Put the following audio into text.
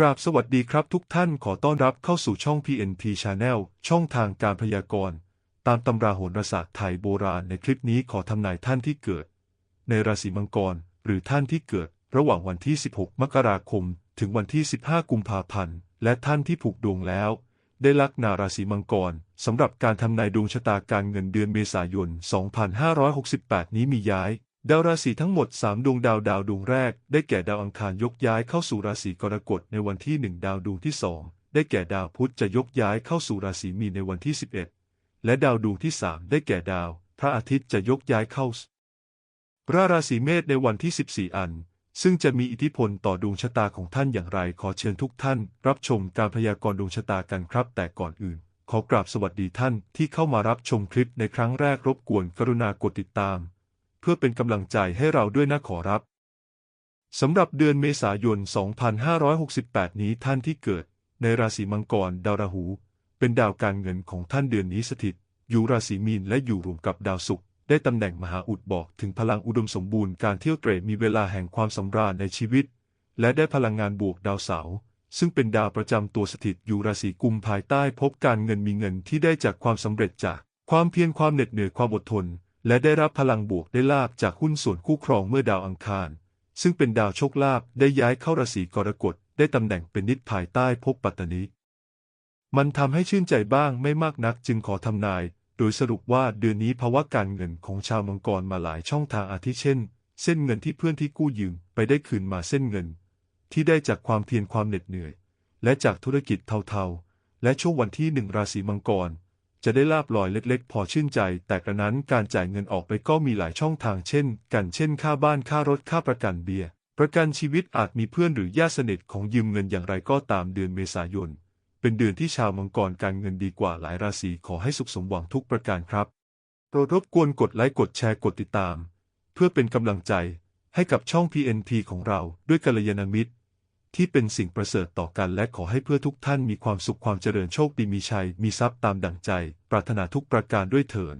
กราบสวัสดีครับทุกท่านขอต้อนรับเข้าสู่ช่อง PNP Channel ช่องทางการพยากรณ์ตามตำราโหราศาสตร์ไทยโบราณในคลิปนี้ขอทำนายท่านที่เกิด ในราศีมังกร หรือท่านที่เกิด ระหว่างวันที่ 16 มกราคม ถึงวันที่ 15 กุมภาพันธ์ และท่านที่ผูกดวงแล้ว ได้ลักนาราศีมังกรสำหรับการทำนายดวงชะตาการเงินเดือนเมษายน 2568 นี้มีย้าย ดาวราศีทั้งหมด 3 ดวงดาวดาวดวงแรก ได้แก่ดาวอังคารยกย้ายเข้าสู่ราศีกรกฎในวันที่ 1 ดาวดวงที่ 2 ได้แก่ดาวพุธจะยกย้ายเข้าสู่ราศีมีนในวันที่ 11 และดาวดวงที่ 3 ได้แก่ดาว พระอาทิตย์จะยกย้ายเข้าราราศีเมษในวันที่ 14 อัน ซึ่งจะมีอิทธิพลต่อดวงชะตาของท่านอย่างไรขอเชิญทุกท่าน รับชมการพยากรณ์ดวงชะตากันครับ แต่ก่อนอื่น ขอกราบสวัสดีท่านที่เข้ามารับชมคลิปในครั้งแรกรบกวนกรุณากดติดตาม เพื่อเป็นกำลังใจให้เราด้วยนะขอรับสำหรับเดือนเมษายน 2568 นี้ท่านที่เกิด ในราศีมังกรดาวราหู เป็นดาวการเงินของท่านเดือนนี้สถิต อยู่ราศีมีนและอยู่รวมกับดาวศุกร์ได้ตำแหน่งมหาอุดบอกถึงพลังอุดมสมบูรณ์การเที่ยวเตรมีเวลาแห่งความสำราญในชีวิต และได้พลังงานบวกดาวเสาร์ซึ่งเป็นดาวประจำตัวสถิตอยู่ราศีกุมภายใต้พบการเงินมีเงินที่ได้จากความสำเร็จจากความเพียรความเหน็ดเหนื่อยความอดทน และได้รับพลังบวกได้ลาบจากหุ้นส่วนคู่ครองเมื่อดาวอังคาร ซึ่งเป็นดาวโชคลาภได้ย้ายเข้าราศีกรกฎได้ตำแหน่งเป็นนิดภายใต้ภพปัตตนีมันทำให้ชื่นใจบ้างไม่มากนักจึงขอทำนาย โดยสรุปว่าเดือนนี้ภาวะการเงินของชาวมังกรมาหลายช่องทางอาทิเช่น เส้นเงินที่เพื่อนที่กู้ยืมไปได้คืนมาเส้นเงิน ที่ได้จากความเพียรความเหน็ดเหนื่อย และจากธุรกิจเทาๆ และช่วงวันที่หนึ่งราศีมังกร จะได้ลาบลอยเล็กๆ พอชื่นใจ แต่กระนั้นการจ่ายเงินออกไปก็มีหลายช่องทางเช่น กันเช่น ค่าบ้านค่ารถค่าประกันเบียร์ประกันชีวิตอาจมีเพื่อนหรือญาติสนิทของยืมเงินอย่างไรก็ตามเดือนเมษายน เป็นเดือนที่ชาวมังกรการเงินดีกว่าหลายราศีขอให้สุขสมหวังทุกประการครับโปรดรบกวนกดไลค์กดแชร์กดติดตาม เพื่อเป็นกำลังใจให้กับช่อง PNP ของเราด้วยกัลยาณมิตร ที่เป็นสิ่งประเสริฐต่อกันและขอให้เพื่อทุกท่านมีความสุขความเจริญโชคดีมีชัย มีทรัพย์ตามดั่งใจ ปรารถนาทุกประการด้วยเถิด